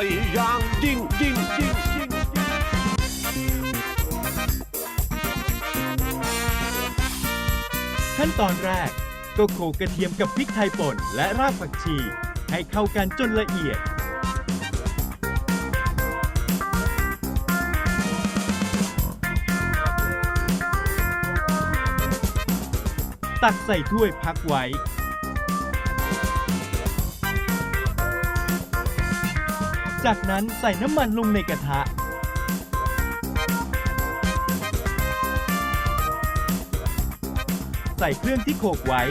อยอย่างยิ่งยิ่งยิ่งยิ่งขั้นตอนแรก ก็โขลกกระเทียมกับพริกไทยป่นและรากผักชี ให้เข้ากันจนละเอียด ตักใส่ถ้วยพักไว้ จากนั้นใส่น้ำมันลงในกระทะ ใส่เครื่องที่โขกไว้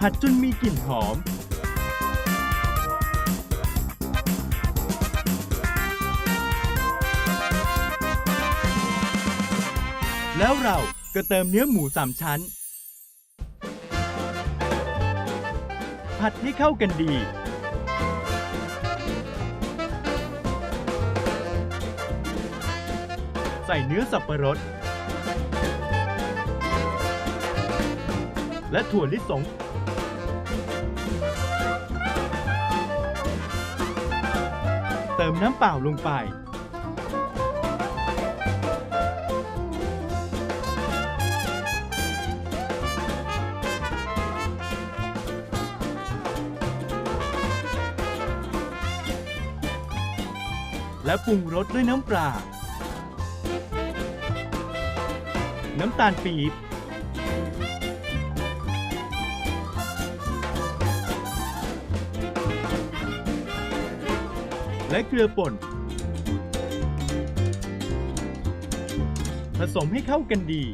ผัดจนมีกลิ่นหอม แล้วเราก็เติมเนื้อหมูสามชั้น ผัดให้เข้ากันดี ใส่เนื้อสับปะรด และถั่วลิสง เติมน้ำเปล่าลงไป และปรุงรสด้วยน้ำปลา น้ำตาลปี๊บและเกลือป่น ผสมให้เข้ากันดี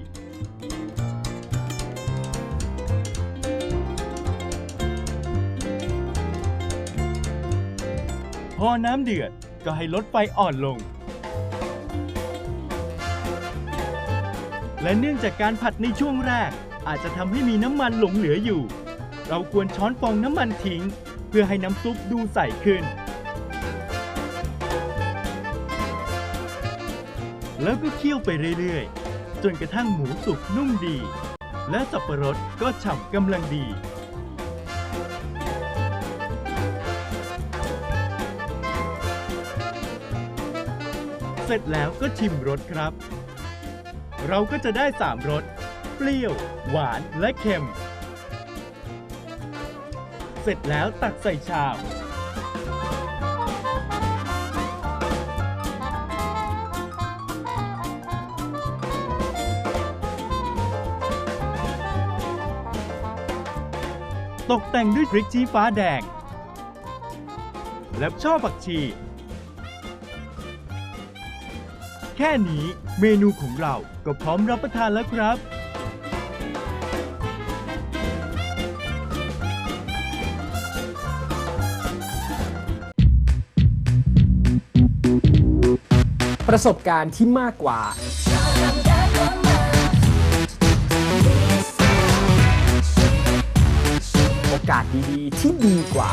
พอน้ำเดือดก็ให้ลดไฟอ่อนลง และเนื่องจากการผัดในช่วงแรก อาจจะทำให้มีน้ำมันหลงเหลืออยู่ เราควรช้อนฟองน้ำมันทิ้ง เพื่อให้น้ำซุปดูใสขึ้น แล้วก็เคี่ยวไปเรื่อยๆ จนกระทั่งหมูสุกนุ่มดี และสับปะรดก็ฉ่ำกำลังดีเสร็จแล้วก็ชิมรสครับ เราก็จะได้ 3รสเปรี้ยว หวานและเค็ม เสร็จแล้วตักใส่ชาม ตกแต่งด้วยพริกชี้ฟ้าแดง และช่อผักชี แค่นี้เมนูของเราก็พร้อมรับประทานแล้วครับ ประสบการณ์ที่มากกว่า โอกาสดีๆที่ดีกว่า